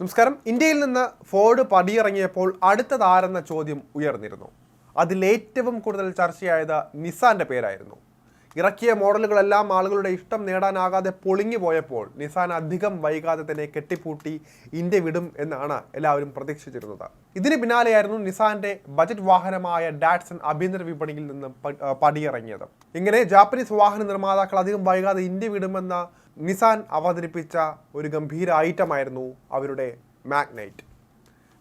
നമസ്കാരം. ഇന്ത്യയിൽ നിന്ന് ഫോർഡ് പടിയിറങ്ങിയപ്പോൾ അടുത്തതാരെന്ന ചോദ്യം ഉയർന്നിരുന്നു. അതിലേറ്റവും കൂടുതൽ ചർച്ചയായത് നിസാന്റെ പേരായിരുന്നു. ഇറക്കിയ മോഡലുകളെല്ലാം ആളുകളുടെ ഇഷ്ടം നേടാനാകാതെ പൊളിഞ്ഞു പോയപ്പോൾ നിസാൻ അധികം വൈകാതെ തന്നെ കെട്ടിപ്പൂട്ടി ഇന്ത്യ വിടും എന്നാണ് എല്ലാവരും പ്രതീക്ഷിച്ചിരുന്നത്. ഇതിന് പിന്നാലെയായിരുന്നു നിസാന്റെ ബജറ്റ് വാഹനമായ ഡാറ്റ്സൺ ആഭ്യന്തര വിപണിയിൽ നിന്ന് പടിയിറങ്ങിയത്. ഇങ്ങനെ ജാപ്പനീസ് വാഹന നിർമ്മാതാക്കൾ അധികം വൈകാതെ ഇന്ത്യ വിടുമെന്ന നിസാൻ അവതരിപ്പിച്ച ഒരു ഗംഭീര ഐറ്റമായിരുന്നു അവരുടെ മാഗ്നൈറ്റ്.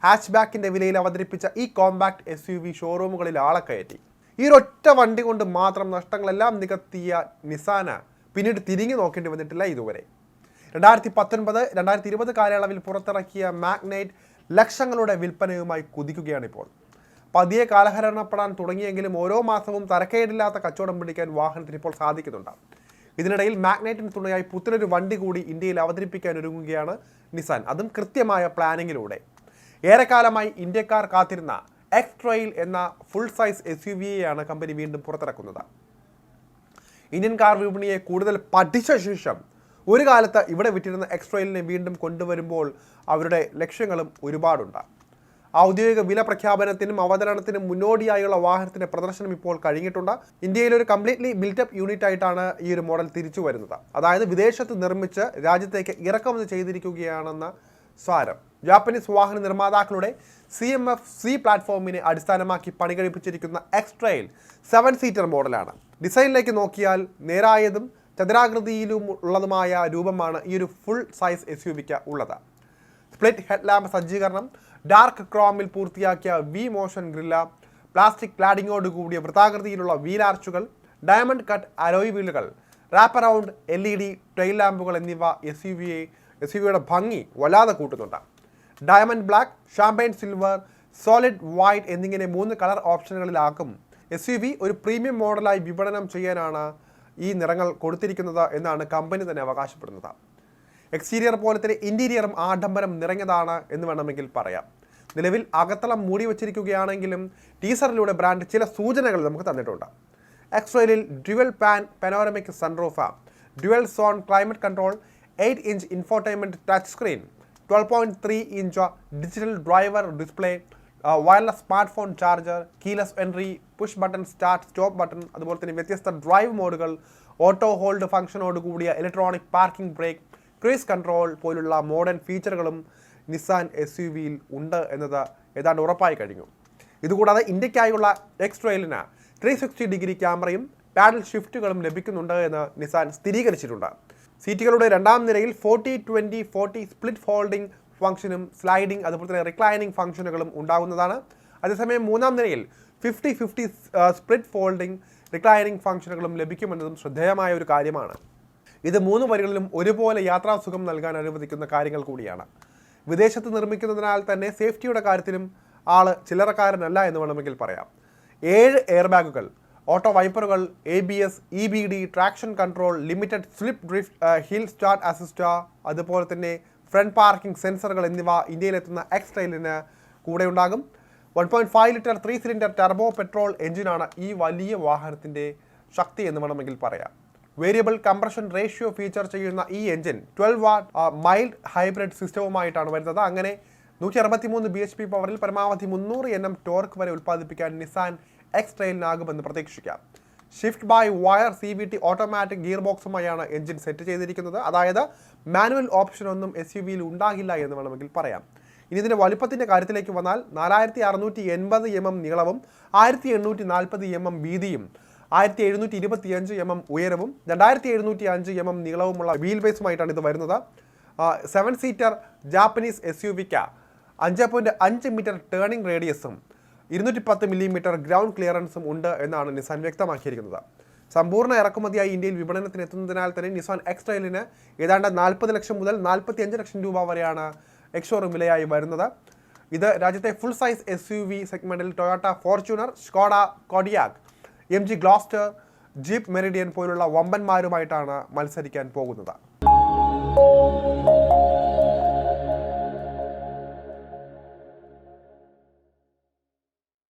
ഹാച്ച് ബാക്കിന്റെ വിലയിൽ അവതരിപ്പിച്ച ഈ കോമ്പാക്ട് എസ് യു വി ഷോറൂമുകളിൽ ആളെ കയറ്റി. ഈ ഒരൊറ്റ വണ്ടി കൊണ്ട് മാത്രം നഷ്ടങ്ങളെല്ലാം നികത്തിയ നിസാന പിന്നീട് തിരിഞ്ഞു നോക്കേണ്ടി വന്നിട്ടില്ല ഇതുവരെ. രണ്ടായിരത്തി പത്തൊൻപത് രണ്ടായിരത്തി ഇരുപത് കാലയളവിൽ പുറത്തിറക്കിയ മാഗ്നൈറ്റ് ലക്ഷങ്ങളുടെ വിൽപ്പനയുമായി കുതിക്കുകയാണ് ഇപ്പോൾ പതിയെ കാലഹരണപ്പെടാൻ തുടങ്ങിയെങ്കിലും ഓരോ മാസവും തരക്കേടില്ലാത്ത കച്ചവടം പിടിക്കാൻ വാഹനത്തിന് ഇപ്പോൾ സാധിക്കുന്നുണ്ട്. ഇതിനിടയിൽ മാഗ്നൈറ്റിന് തുണയായി പുത്തനൊരു വണ്ടി കൂടി ഇന്ത്യയിൽ അവതരിപ്പിക്കാൻ ഒരുങ്ങുകയാണ് നിസാൻ അതും കൃത്യമായ പ്ലാനിങ്ങിലൂടെ ഏറെക്കാലമായി ഇന്ത്യക്കാർ കാത്തിരുന്ന എക്സ് ട്രെയിൽ എന്ന ഫുൾ സൈസ് എസ് യു വിയെയാണ് കമ്പനി വീണ്ടും പുറത്തിറക്കുന്നത്. ഇന്ത്യൻ കാർ വിപണിയെ കൂടുതൽ പഠിച്ച ശേഷം ഒരു കാലത്ത് ഇവിടെ വിറ്റിരുന്ന എക്സ് ട്രെയിലിനെ വീണ്ടും കൊണ്ടുവരുമ്പോൾ അവരുടെ ലക്ഷ്യങ്ങളും ഒരുപാടുണ്ട്. ഔദ്യോഗിക വില പ്രഖ്യാപനത്തിനും അവതരണത്തിനും മുന്നോടിയായുള്ള വാഹനത്തിന്റെ പ്രദർശനം ഇപ്പോൾ കഴിഞ്ഞിട്ടുണ്ട്. ഇന്ത്യയിൽ ഒരു കംപ്ലീറ്റ്ലി ബിൽറ്റപ്പ് യൂണിറ്റ് ആയിട്ടാണ് ഈ ഒരു മോഡൽ തിരിച്ചു വരുന്നത്. അതായത് വിദേശത്ത് നിർമ്മിച്ച് രാജ്യത്തേക്ക് ഇറക്കുമതി ചെയ്തിരിക്കുകയാണെന്ന സാരം. ജാപ്പനീസ് വാഹന നിർമ്മാതാക്കളുടെ സി എം എഫ് സി പ്ലാറ്റ്ഫോമിനെ അടിസ്ഥാനമാക്കി പണികഴിപ്പിച്ചിരിക്കുന്ന കഴിപ്പിച്ചിരിക്കുന്ന എക്സ്ട്രയിൽ സെവൻ സീറ്റർ മോഡലാണ് ഡിസൈനിലേക്ക് നോക്കിയാൽ നേരായതും ചതുരാകൃതിയിലും ഉള്ളതുമായ രൂപമാണ് ഈ ഒരു ഫുൾ സൈസ് എസ് യു വിക്ക് ഉള്ളത്. സ്പ്ലിറ്റ് ഹെഡ് ലാമ്പ് സജ്ജീകരണം ഡാർക്ക് ക്രോമിൽ പൂർത്തിയാക്കിയ വി മോഷൻ ഗ്രില്ല പ്ലാസ്റ്റിക് ക്ലാഡിങ്ങോട് കൂടിയ വൃത്താകൃതിയിലുള്ള വീലാർച്ചുകൾ diamond cut alloy വീലുകൾ wrap around L E D trail ലാമ്പുകൾ എന്നിവ എസ് യു വിയെ എസ് യു വിയുടെ ഭംഗി വല്ലാതെ കൂട്ടുന്നുണ്ട്. Diamond black champagne silver solid white എന്നിങ്ങനെ മൂന്ന് കളർ ഓപ്ഷനുകളിലാക്കും എസ് യു വി ഒരു പ്രീമിയം മോഡലായി വിപണനം ചെയ്യാനാണ് ഈ നിറങ്ങൾ കൊടുത്തിരിക്കുന്നത് എന്നാണ് കമ്പനി തന്നെ അവകാശപ്പെടുന്നത്. എക്സ്റ്റീരിയർ പോലത്തെ ഇന്റീരിയറും ആഡംബരം നിറഞ്ഞതാണ് എന്ന് വേണമെങ്കിൽ പറയാം. നിലവിൽ അകത്തളം മൂടി വച്ചിരിക്കുകയാണെങ്കിലും ടീസറിലൂടെ ബ്രാൻഡ് ചില സൂചനകൾ നമുക്ക് തന്നിട്ടുണ്ട്. എക്സ്ട്രയിലിൽ dual pan panoramic sunroof dual zone climate control eight inch infotainment touch screen twelve point three inch digital driver display wireless smart phone charger keyless entry push button start stop button അതുപോലെ തന്നെ വ്യത്യസ്ത drive മോഡുകൾ auto hold ഫംഗ്ഷനോട് കൂടിയ electronic parking brake cruise control പോലുള്ള modern ഫീച്ചറുകളും Nissan S U വിയിൽ ഉണ്ട് എന്നത് ഏതാണ്ട് ഉറപ്പായി കഴിഞ്ഞു. ഇതുകൂടാതെ ഇന്ത്യക്കായുള്ള എക്സ് ട്രെയിലിന് ത്രീ സിക്സ്റ്റി ഡിഗ്രി ക്യാമറയും പാഡൽ ഷിഫ്റ്റുകളും ലഭിക്കുന്നുണ്ട് എന്ന് നിസാൻ സ്ഥിരീകരിച്ചിട്ടുണ്ട്. സീറ്റുകളുടെ രണ്ടാം നിരയിൽ forty twenty forty split folding ഫംഗ്ഷനും സ്ലൈഡിംഗ് അതുപോലെ തന്നെ റിക്ലൈനിങ് ഫംഗ്ഷനുകളും ഉണ്ടാകുന്നതാണ്. അതേസമയം മൂന്നാം നിരയിൽ fifty fifty split folding reclining ഫംഗ്ഷനുകളും ലഭിക്കുമെന്നതും ശ്രദ്ധേയമായ ഒരു കാര്യമാണ്. ഇത് മൂന്ന് വരികളിലും ഒരുപോലെ യാത്രാസുഖം നൽകാൻ അനുവദിക്കുന്ന കാര്യങ്ങൾ കൂടിയാണ്. വിദേശത്ത് നിർമ്മിക്കുന്നതിനാൽ തന്നെ സേഫ്റ്റിയുടെ കാര്യത്തിലും ആൾ ചില്ലറക്കാരനല്ല എന്ന് വേണമെങ്കിൽ പറയാം. ഏഴ് എയർ ബാഗുകൾ auto വൈപ്പറുകൾ A B S E B D traction control limited slip drift hill start assist അതുപോലെ തന്നെ ഫ്രണ്ട് പാർക്കിംഗ് സെൻസറുകൾ എന്നിവ ഇന്ത്യയിലെത്തുന്ന എക്സ് ട്രെയിലിന് കൂടെ ഉണ്ടാകും. One point five litre three cylinder turbo petrol എഞ്ചിനാണ് ഈ വലിയ വാഹനത്തിന്റെ ശക്തി എന്ന് വേണമെങ്കിൽ പറയാം. വേരിയബിൾ കംപ്രഷൻ റേഷ്യോ ഫീച്ചർ ചെയ്യുന്ന ഈ engine twelve volt mild hybrid സിസ്റ്റവുമായിട്ടാണ് വരുന്നത്. അങ്ങനെ നൂറ്റി അറുപത്തി മൂന്ന് ബി എച്ച് പി പവറിൽ പരമാവധി മുന്നൂറ് എൻ എം ടോർക്ക് വരെ ഉൽപ്പാദിപ്പിക്കാൻ നിസാൻ എക്സ് ട്രെയിലിനാകുമെന്ന് പ്രതീക്ഷിക്കാം. Shift by wire C V T automatic gear ബോക്സുമായാണ് engine set ചെയ്തിരിക്കുന്നത്. അതായത് മാനുവൽ ഓപ്ഷൻ ഒന്നും എസ് യു വിയിൽ ഉണ്ടാകില്ല എന്ന് വേണമെങ്കിൽ പറയാം. ഇനി ഇതിന്റെ വലുപ്പത്തിന്റെ കാര്യത്തിലേക്ക് വന്നാൽ നാലായിരത്തി അറുന്നൂറ്റി എൺപത് എം എം നീളവും ആയിരത്തി എണ്ണൂറ്റി നാൽപ്പത് എം എം വീതിയും ആയിരത്തി എഴുന്നൂറ്റി ഇരുപത്തി അഞ്ച് എം എം ഉയരവും രണ്ടായിരത്തി എഴുന്നൂറ്റി അഞ്ച് എം എം നീളവുമുള്ള വീൽ ബേസുമായിട്ടാണ് ഇത് വരുന്നത്. Seven seater Japanese S U വിക്ക് അഞ്ച് പോയിന്റ് അഞ്ച് മീറ്റർ ടേണിംഗ് റേഡിയസും ഇരുന്നൂറ്റി പത്ത് മില്ലിമീറ്റർ ഗ്രൗണ്ട് ക്ലിയറൻസും ഉണ്ട് എന്നാണ് നിസാൻ വ്യക്തമാക്കിയിരിക്കുന്നത്. സമ്പൂർണ ഇറക്കുമതിയായി ഇന്ത്യയിൽ വിപണനത്തിന് എത്തുന്നതിനാൽ തന്നെ നിസാൻ എക്സ് ട്രെയിലിന് ഏതാണ്ട് നാൽപ്പത് ലക്ഷം മുതൽ നാൽപ്പത്തി അഞ്ച് ലക്ഷം രൂപ വരെയാണ് എക്സോറും വിലയായി വരുന്നത്. ഇത് രാജ്യത്തെ full size S U V സെഗ്മെന്റിൽ Toyota Fortuner Skoda Kodiaq M G Gloster Jeep Meridian പോലുള്ള വമ്പന്മാരുമായിട്ടാണ് മത്സരിക്കാൻ പോകുന്നത്.